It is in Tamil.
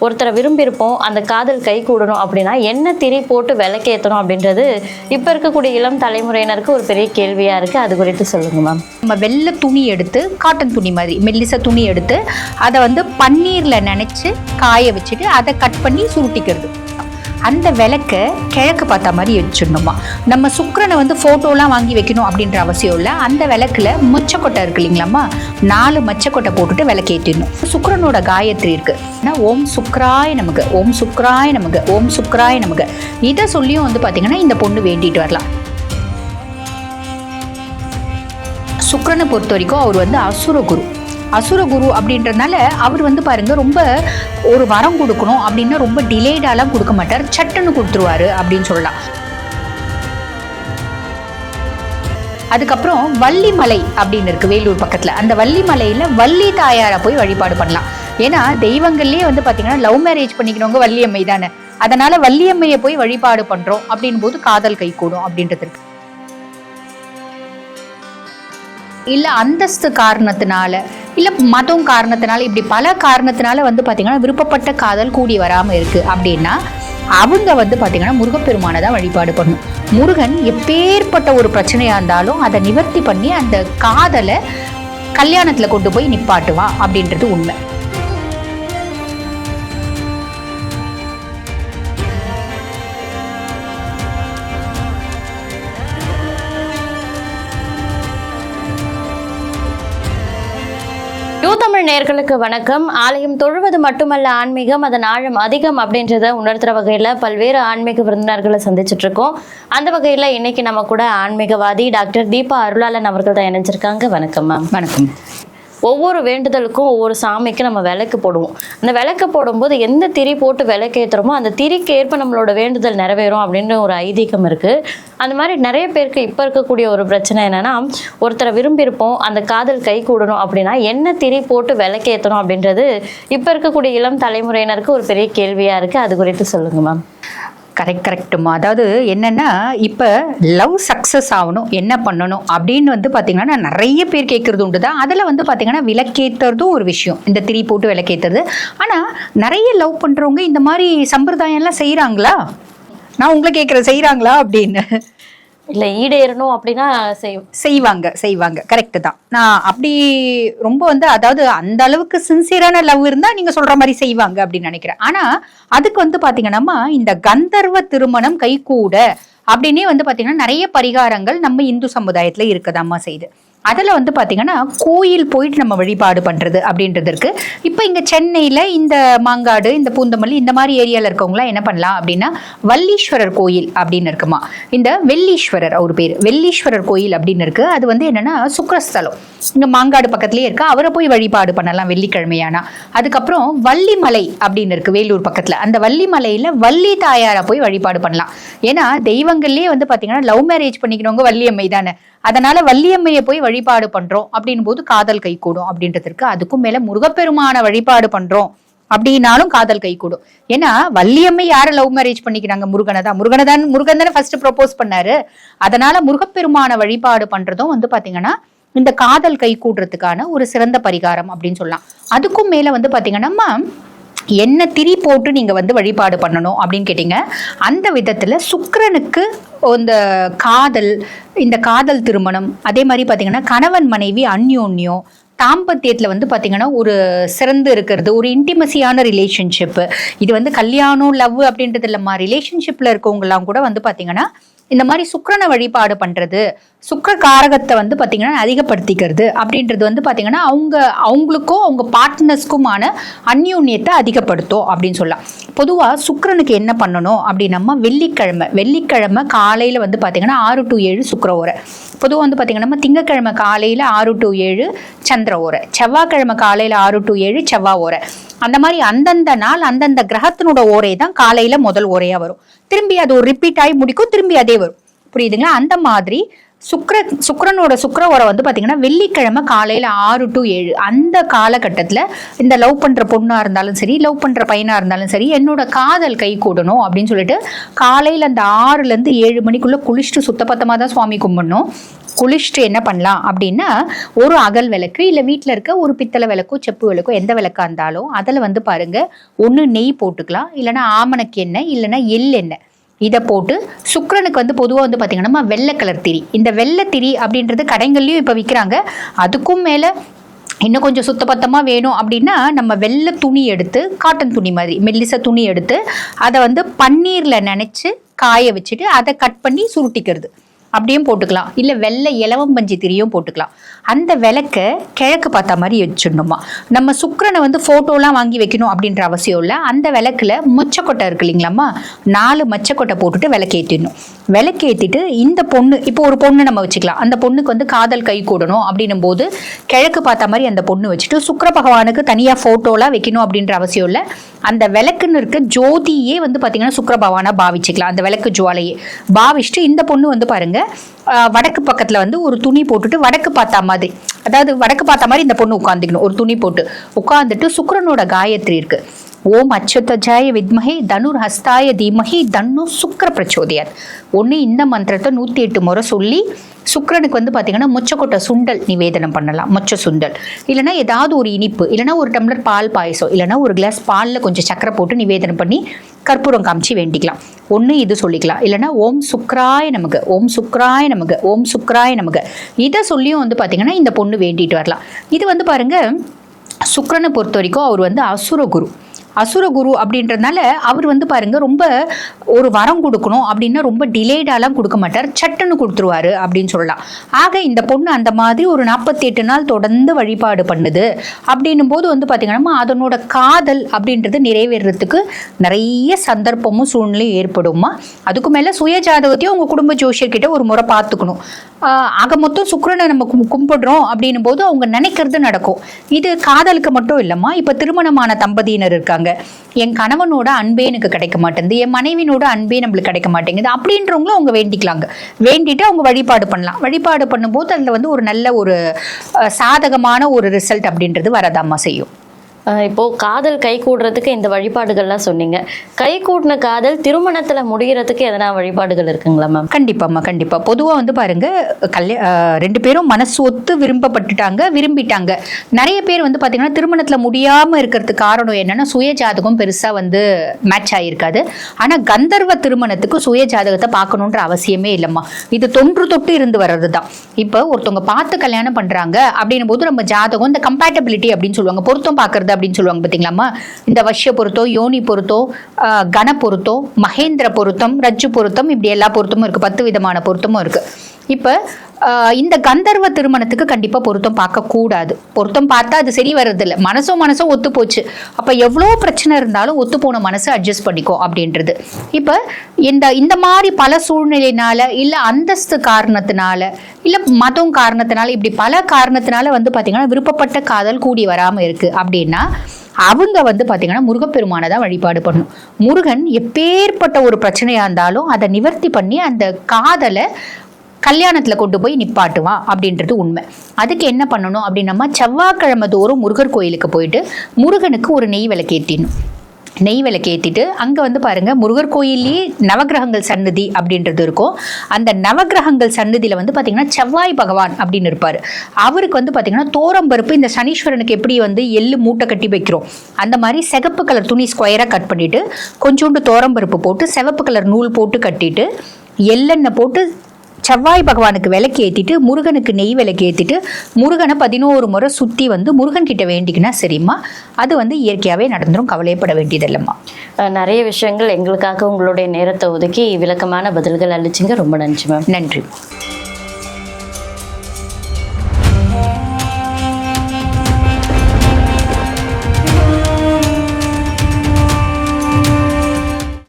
ஒருத்தரை விரும்பியிருப்போம் அந்த காதல் கை கூடணும் அப்படின்னா என்ன திரி போட்டு விளக்கேற்றணும் அப்படின்றது இப்போ இருக்கக்கூடிய இளம் தலைமுறையினருக்கு ஒரு பெரிய கேள்வியாக இருக்குது அது குறித்து சொல்லுங்கள் மேம் நம்ம வெள்ளை துணி எடுத்து காட்டன் துணி மாதிரி மெல்லிச துணி எடுத்து அதை வந்து பன்னீரில் நினச்சி காய வச்சுட்டு அதை கட் பண்ணி சுருட்டிக்கிறது. அந்த விளக்க கிழக்கு பார்த்த மாதிரி வச்சிடணுமா? நம்ம சுக்கரனை வந்து ஃபோட்டோலாம் வாங்கி வைக்கணும் அப்படின்ற அவசியம் இல்லை. அந்த விளக்கில் மொச்சக்கொட்டை இருக்கு இல்லைங்களாம்மா? நாலு மச்சக்கொட்டை போட்டுட்டு விளக்கேற்றிடணும் சுக்கரனோட காயத்ரி இருக்கு. ஆனால் ஓம் சுக்ராய நமக்கு ஓம் சுக்ராய நமக்கு ஓம் சுக்ராய நமக்கு இதை சொல்லியும் வந்து பார்த்தீங்கன்னா இந்த பொண்ணு வேண்டிட்டு வரலாம். சுக்கரனை பொறுத்த வரைக்கும் அவர் வந்து அசுர குரு அசுரகுரு அப்படின்றதுனால அவர் வந்து பாருங்க ரொம்ப ஒரு வரம் கொடுக்கணும் அப்படின்னா ரொம்ப டிலேடாலாம் கொடுக்க மாட்டார். சட்டுன்னு கொடுத்துருவாரு அப்படின்னு சொல்லலாம். அதுக்கப்புறம் வள்ளிமலை அப்படின்னு இருக்கு வேலூர் பக்கத்துல. அந்த வள்ளிமலையில வள்ளி தாயாரை போய் வழிபாடு பண்ணலாம். ஏன்னா தெய்வங்கள்லயே வந்து பாத்தீங்கன்னா லவ் மேரேஜ் பண்ணிக்கிறவங்க வள்ளியம்மை தானே. அதனால வள்ளியம்மையை போய் வழிபாடு பண்றோம் அப்படின் போது காதல் கை கூடும் அப்படின்றது இருக்கு. இல்லை அந்தஸ்து காரணத்தினால இல்லை மதம் காரணத்தினால இப்படி பல காரணத்தினால வந்து பார்த்திங்கன்னா விருப்பப்பட்ட காதல் கூடி வராமல் இருக்குது அப்படின்னா அவங்க வந்து பார்த்திங்கன்னா முருகப்பெருமானை தான் வழிபாடு பண்ணணும். முருகன் எப்பேற்பட்ட ஒரு பிரச்சனையாக இருந்தாலும் அதை நிவர்த்தி பண்ணி அந்த காதலை கல்யாணத்தில் கொண்டு போய் நிப்பாட்டுவான் அப்படின்றது உண்மை. தமிழ் நேர்களுக்கு வணக்கம். ஆலயம் தொழுவது மட்டுமல்ல ஆன்மீகம் அதன் ஆழம் அதிகம் அப்படின்றத உணர்த்துற வகையில் பல்வேறு ஆன்மீக விருந்தினர்களை சந்திச்சுட்டு இருக்கோம். அந்த வகையில் இன்னைக்கு நம்ம கூட ஆன்மீகவாதி டாக்டர் தீபா அருளாளன் அவர்கள் தான் இணைஞ்சிருக்காங்க. வணக்கம் மேம். வணக்கம். ஒவ்வொரு வேண்டுதலுக்கும் ஒவ்வொரு சாமிக்கு நம்ம விளக்கு போடுவோம். அந்த விளக்கு போடும்போது எந்த திரி போட்டு விளக்கேற்றுறோமோ அந்த திரிக்கு ஏற்ப நம்மளோட வேண்டுதல் நிறைவேறும் அப்படின்ற ஒரு ஐதீகம் இருக்குது அந்த மாதிரி நிறைய பேருக்கு இப்போ இருக்கக்கூடிய ஒரு பிரச்சனை என்னன்னா ஒருத்தரை விரும்பியிருப்போம் அந்த காதல் கை கூடணும் அப்படின்னா என்ன திரி போட்டு விளக்கேற்றணும் அப்படின்றது இப்போ இருக்கக்கூடிய இளம் தலைமுறையினருக்கு ஒரு பெரிய கேள்வியாக இருக்குது அது குறித்து சொல்லுங்கள் மேம் கரெக்ட் கரெக்டுமா அதாவது என்னென்னா இப்போ லவ் சக்ஸஸ் ஆகணும் என்ன பண்ணணும் அப்படின்னு வந்து பார்த்தீங்கன்னா நிறைய பேர் கேட்குறது உண்டு தான். அதில் வந்து பார்த்தீங்கன்னா விளக்கேற்றுறதும் ஒரு விஷயம். இந்த திரி போட்டு விளக்கேற்றுறது ஆனால் நிறைய லவ் பண்ணுறவங்க இந்த மாதிரி சம்பிரதாயம்லாம் செய்கிறாங்களா நான் உங்களை கேட்குறேன் செய்கிறாங்களா அப்படின்னு. இல்லை ஈடேறணும் அப்படின்னா செய் செய்வாங்க செய்வாங்க. கரெக்டு தான். நான் அப்படி ரொம்ப வந்து அதாவது அந்த அளவுக்கு சின்சியரான லவ் இருந்தா நீங்க சொல்ற மாதிரி செய்வாங்க அப்படின்னு நினைக்கிறேன். ஆனா அதுக்கு வந்து பாத்தீங்கன்னா இந்த கந்தர்வ திருமணம் கைகூட அப்படின்னே வந்து பாத்தீங்கன்னா நிறைய பரிகாரங்கள் நம்ம இந்து சமுதாயத்துல இருக்கதாம்மா செய்யுது. அதில் வந்து பார்த்தீங்கன்னா கோயில் போயிட்டு நம்ம வழிபாடு பண்ணுறது அப்படின்றது இருக்குது இப்போ இங்கே சென்னையில் இந்த மாங்காடு இந்த பூந்தமல்லி இந்த மாதிரி ஏரியாவில் இருக்கவங்களாம் என்ன பண்ணலாம் அப்படின்னா வள்ளீஸ்வரர் கோயில் அப்படின்னு இருக்குமா? இந்த வெள்ளீஸ்வரர் அவர் பேர். வெள்ளீஸ்வரர் கோயில் அப்படின்னு இருக்குது அது வந்து என்னென்னா சுக்கரஸ்தலம். இங்கே மாங்காடு பக்கத்துலேயே இருக்கு. அவரை போய் வழிபாடு பண்ணலாம் வெள்ளிக்கிழமையானா. அதுக்கப்புறம் வள்ளிமலை அப்படின்னு இருக்குது வேலூர் பக்கத்தில். அந்த வள்ளிமலையில் வள்ளி தாயாரை போய் வழிபாடு பண்ணலாம். ஏன்னா தெய்வங்கள்லேயே வந்து பார்த்தீங்கன்னா லவ் மேரேஜ் பண்ணிக்கிறவங்க வள்ளியம்மை தானே. அதனால வள்ளியம்மையை போய் வழிபாடு பண்றோம் அப்படின் போது காதல் கை கூடும் அப்படின்றதுக்கு அதுக்கும் மேல முருகப்பெருமான வழிபாடு பண்றோம் அப்படின்னாலும் காதல் கை கூடும். ஏன்னா வள்ளியம்மை யார லவ் மேரேஜ் பண்ணிக்கிறாங்க? முருகனை தான். முருகனை தான் முருகன் தானே ஃபர்ஸ்ட் ப்ரொபோஸ் பண்ணாரு. அதனால முருகப்பெருமான வழிபாடு பண்றதும் வந்து பாத்தீங்கன்னா இந்த காதல் கை கூடுறதுக்கான ஒரு சிறந்த பரிகாரம் அப்படின்னு சொல்லலாம். அதுக்கும் மேல வந்து பாத்தீங்கன்னா என்ன திரி போட்டு நீங்கள் வந்து வழிபாடு பண்ணணும் அப்படின்னு கேட்டீங்க. அந்த விதத்தில் சுக்கரனுக்கு இந்த காதல் இந்த காதல் திருமணம் அதே மாதிரி பார்த்தீங்கன்னா கணவன் மனைவி அந்யோன்யம் தாம்பத்தியத்தில் வந்து பார்த்தீங்கன்னா ஒரு சிறந்து இருக்கிறது ஒரு இன்டிமசியான ரிலேஷன்ஷிப்பு இது வந்து கல்யாணம் லவ் அப்படின்றது இல்லைம்மா. ரிலேஷன்ஷிப்பில் இருக்கவங்கலாம் கூட வந்து பார்த்தீங்கன்னா இந்த மாதிரி சுக்கரனை வழிபாடு பண்ணுறது சுக்கர காரகத்தை வந்து பார்த்தீங்கன்னா அதிகப்படுத்திக்கிறது அப்படின்றது வந்து பார்த்தீங்கன்னா அவங்க அவங்களுக்கும் அவங்க பார்ட்னர்ஸ்க்குமான அந்யூன்யத்தை அதிகப்படுத்தும் அப்படின்னு சொல்லலாம். பொதுவாக சுக்கரனுக்கு என்ன பண்ணணும் அப்படின்னம்மா வெள்ளிக்கிழமை வெள்ளிக்கிழமை காலையில் வந்து பார்த்தீங்கன்னா ஆறு டு ஏழு சுக்கர உரை பொதுவாக வந்து பார்த்தீங்கன்னா திங்கக்கிழமை காலையில் ஆறு டு ஏழு சந்திர ஓரை செவ்வாய்க்கிழமை காலையில் ஆறு டு ஏழு செவ்வாய் ஓரை. அந்த மாதிரி அந்தந்த நாள் அந்தந்த கிரகத்தினோட ஓரை தான் காலையில் முதல் ஓரையாக வரும். திரும்பி அது ஒரு ரிப்பீட் ஆகி முடிக்கும் திரும்பி அதே வரும். புரியுதுங்களா? அந்த மாதிரி சுக்கர சுக்கரனோட சுக்ர உரம் வந்து பார்த்தீங்கன்னா வெள்ளிக்கிழமை காலையில் ஆறு டு ஏழு. அந்த காலகட்டத்தில் இந்த லவ் பண்ணுற பொண்ணாக இருந்தாலும் சரி லவ் பண்ணுற பையனாக இருந்தாலும் சரி என்னோட காதல் கை கூடணும் அப்படின்னு சொல்லிட்டு காலையில் அந்த ஆறுலேருந்து ஏழு மணிக்குள்ளே குளிச்சுட்டு சுத்தப்பத்தமாக தான் சுவாமி கும்பிடணும். குளிச்சுட்டு என்ன பண்ணலாம் அப்படின்னா ஒரு அகல் விளக்கு இல்லை வீட்டில் இருக்க ஒரு பித்தளை விளக்கோ செப்பு விளக்கோ எந்த விளக்கா இருந்தாலும் அதில் வந்து பாருங்க ஒன்று நெய் போட்டுக்கலாம். இல்லைன்னா ஆமணக்கு எண்ணெய் இல்லைன்னா எள் எண்ணெய். இதை போட்டு சுக்கரனுக்கு வந்து பொதுவாக வந்து பார்த்திங்கன்னா வெள்ளை கலர் திரி. இந்த வெள்ளை திரி அப்படின்றது கடைகள்லையும் இப்போ விற்கிறாங்க அதுக்கும் மேலே இன்னும் கொஞ்சம் சுத்தபத்தமாக வேணும் அப்படின்னா நம்ம வெள்ளை துணி எடுத்து காட்டன் துணி மாதிரி மெல்லிச துணி எடுத்து அதை வந்து பன்னீரில் நினச்சி காய வச்சுட்டு அதை கட் பண்ணி சுருட்டிக்கிறது. அப்படியும் போட்டுக்கலாம். இல்லை வெள்ளை இலவம் பஞ்சு திரியும் போட்டுக்கலாம். அந்த விளக்கை கிழக்கு பார்த்த மாதிரி வச்சிடணுமா? நம்ம சுக்கரனை வந்து ஃபோட்டோலாம் வாங்கி வைக்கணும் அப்படின்ற அவசியம் இல்லை. அந்த விளக்கில் மொச்சக்கொட்டை இருக்கு இல்லைங்களாம்மா? நாலு மச்சக்கொட்டை போட்டுட்டு விளக்கேற்றிடணும் விளக்கேற்றிட்டு இந்த பொண்ணு இப்போ ஒரு பொண்ணு நம்ம வச்சுக்கலாம். அந்த பொண்ணுக்கு வந்து காதல் கை கூடணும் அப்படின்னும் போது கிழக்கு பார்த்த மாதிரி அந்த பொண்ணு வச்சுட்டு சுக்கர பகவானுக்கு தனியாக ஃபோட்டோலாம் வைக்கணும் அப்படின்ற அவசியம் இல்லை. அந்த விளக்குன்னு இருக்க ஜோதியே வந்து பார்த்தீங்கன்னா சுக்கர பகவானாக பாவிச்சுக்கலாம். அந்த விளக்கு ஜுவாலையே. பாவிச்சுட்டு இந்த பொண்ணு வந்து பாருங்க வடக்கு பக்கத்துல வந்து ஒரு துணி போட்டுட்டு வடக்கு பார்த்தா மாதிரி. அதாவது வடக்கு பார்த்த மாதிரி இந்த பொண்ணு உட்காந்துக்கணும் ஒரு துணி போட்டு. உட்காந்துட்டு சுக்கரனோட காயத்ரி இருக்கு. ஓம் அச்சுதஜாய வித்மஹே தனுர் ஹஸ்தாய தீமஹி தன்னு சுக்கர பிரச்சோதியார் ஒன்று இந்த மந்திரத்தை நூற்றி எட்டு முறை சொல்லி சுக்கரனுக்கு வந்து பார்த்தீங்கன்னா மொச்சக்கொட்டை சுண்டல் நிவேதனம் பண்ணலாம். மொச்ச சுண்டல். இல்லைன்னா ஏதாவது ஒரு இனிப்பு இல்லைன்னா ஒரு டம்ளர் பால் பாயசம் இல்லைன்னா ஒரு கிளாஸ் பாலில் கொஞ்சம் சக்கரை போட்டு நிவேதனம் பண்ணி கற்பூரம் காமிச்சு வேண்டிக்கலாம். ஒன்று இது சொல்லிக்கலாம். இல்லைன்னா ஓம் சுக்ராய நமக்கு ஓம் சுக்ராய நமக்கு ஓம் சுக்ராய நமக்கு இதை சொல்லியும் வந்து பார்த்தீங்கன்னா இந்த பொண்ணு வேண்டிட்டு வரலாம். இது வந்து பாருங்கள் சுக்கரனை பொறுத்த வரைக்கும் அவர் வந்து அசுரகுரு. அசுரகுரு அப்படின்றதுனால அவர் வந்து பாருங்க ரொம்ப ஒரு வரம் கொடுக்கணும் அப்படின்னா ரொம்ப டிலேடாலாம் கொடுக்க மாட்டார். சட்டுன்னு கொடுத்துருவாரு அப்படின்னு சொல்லலாம். ஆக இந்த பொண்ணு அந்த மாதிரி ஒரு நாற்பத்தி எட்டு நாள் தொடர்ந்து வழிபாடு பண்ணுது. அப்படின்னும் போது வந்து பார்த்தீங்கன்னா அதனோட காதல் அப்படின்றது நிறைவேறதுக்கு நிறைய சந்தர்ப்பமும் சூழ்நிலையும் ஏற்படுமா அதுக்கு மேலே சுய ஜாதகத்தையும் உங்கள் குடும்ப ஜோஷியர்கிட்ட ஒரு முறை பார்த்துக்கணும். ஆக மொத்தம் சுக்கரனை நம்ம கும்பிடுறோம் அப்படின்னும் போது அவங்க நினைக்கிறது நடக்கும். இது காதலுக்கு மட்டும் இல்லைம்மா. இப்போ திருமணமான தம்பதியினர் இருக்காங்க. என் கணவனோட அன்பே எனக்கு கிடைக்க மாட்டேங்குது. என் மனைவினோட அன்பே நம்மளுக்கு கிடைக்க மாட்டேங்குது. அப்படின்றவங்களும் அவங்க வேண்டிக்கலாங்க. வேண்டிட்டு அவங்க வழிபாடு பண்ணலாம். வழிபாடு பண்ணும்போது அதில் வந்து ஒரு நல்ல ஒரு சாதகமான ஒரு ரிசல்ட் அப்படின்றது வரதாம்மா செய்யும். இப்போது இப்போ காதல் கை கூடுறதுக்கு இந்த வழிபாடுகள்லாம் சொன்னீங்க. கை கூட்டின காதல் திருமணத்துல முடியறதுக்கு எதனா வழிபாடுகள் இருக்குங்களா மேம்? கண்டிப்பாம்மா கண்டிப்பா. பொதுவா வந்து பாருங்க கல்யா ரெண்டு பேரும் மனசு ஒத்து விரும்பப்பட்டுட்டாங்க விரும்பிட்டாங்க. நிறைய பேர் வந்து பாத்தீங்கன்னா திருமணத்துல முடியாம இருக்கிறதுக்கு காரணம் என்னன்னா சுய ஜாதகம் பெருசா வந்து மேட்ச் ஆயிருக்காது. ஆனா கந்தர்வ திருமணத்துக்கு சுய ஜாதகத்தை பார்க்கணுன்ற அவசியமே இல்லைம்மா. இது தொன்று தொட்டு இருந்து வர்றது தான் இப்போ ஒருத்தவங்க பார்த்து கல்யாணம் பண்றாங்க அப்படின்னும் போது நம்ம ஜாதகம் இந்த கம்பேட்டபிலிட்டி அப்படின்னு சொல்லுவாங்க பொருத்தம் பார்க்கறது அப்படின்னு சொல்லுவாங்க பார்த்தீங்களாம்மா இந்த வஷ்ய பொருத்தம் யோனி பொருத்தம் கன பொருத்தம் மகேந்திர பொருத்தம் ரஜ்ஜு பொருத்தம் இப்படி எல்லா பொருத்தமும் இருக்கு. பத்து விதமான பொருத்தமும் இருக்கு. இப்போ இந்த கந்தர்வ திருமணத்துக்கு கண்டிப்பாக பொருத்தம் பார்க்கக்கூடாது பொருத்தம் பார்த்தா அது சரி வர்றதில்ல. மனசும் மனசும் ஒத்து போச்சு. அப்போ எவ்வளோ பிரச்சனை இருந்தாலும் ஒத்து போன மனசு அட்ஜஸ்ட் பண்ணிக்கோ அப்படின்றது. இப்போ இந்த இந்த மாதிரி பல சூழ்நிலையினால இல்லை அந்தஸ்து காரணத்தினால இல்லை மதம் காரணத்தினால இப்படி பல காரணத்தினால வந்து பார்த்திங்கன்னா விருப்பப்பட்ட காதல் கூடி வராமல் இருக்குது அப்படின்னா அவங்க வந்து பார்த்திங்கன்னா முருகப்பெருமானை தான் வழிபாடு பண்ணணும். முருகன் எப்பேற்பட்ட ஒரு பிரச்சனையாக இருந்தாலும் அதை நிவர்த்தி பண்ணி அந்த காதலை கல்யாணத்துல கொண்டு போய் நிப்பாட்டுவான் அப்படின்றது உண்மை. அதுக்கு என்ன பண்ணணும் அப்படின்னா செவ்வாய்க்கிழமை தோறும் முருகர் கோயிலுக்கு போயிட்டு முருகனுக்கு ஒரு நெய் விளக்கேற்றிடணும் நெய் விளக்கேற்றிட்டு அங்கே வந்து பாருங்க முருகர் கோயிலே நவக்கிரகங்கள் சன்னதி அப்படின்றது இருக்கும். அந்த நவக்கிரகங்கள் சன்னதியில் வந்து பார்த்தீங்கன்னா செவ்வாய் பகவான் அப்படின்னு இருப்பார். அவருக்கு வந்து பார்த்தீங்கன்னா தோரம்பருப்பு இந்த சனீஸ்வரனுக்கு எப்படி வந்து எள்ளு மூட்டை கட்டி வைக்கிறோம் அந்த மாதிரி சிகப்பு கலர் துணி ஸ்கொயராக கட் பண்ணிவிட்டு கொஞ்சோண்டு தோரம்பருப்பு போட்டு சிவப்பு கலர் நூல் போட்டு கட்டிட்டு எள்ளெண்ணெய் போட்டு செவ்வாய் பகவானுக்கு விளக்கு ஏற்றிட்டு முருகனுக்கு நெய் விளக்கு ஏற்றிட்டு முருகனை பதினோரு முறை சுற்றி வந்து முருகன் கிட்ட வேண்டிக்கினா சரிம்மா. அது வந்து இயற்கையாகவே நடந்துரும் கவலைப்பட வேண்டியதில்லைம்மா. நிறைய விஷயங்கள் எங்களுக்காக உங்களுடைய நேரத்தை ஒதுக்கி விளக்கமான பதில்கள் அளிச்சிங்க. ரொம்ப நன்றி மேம் நன்றி.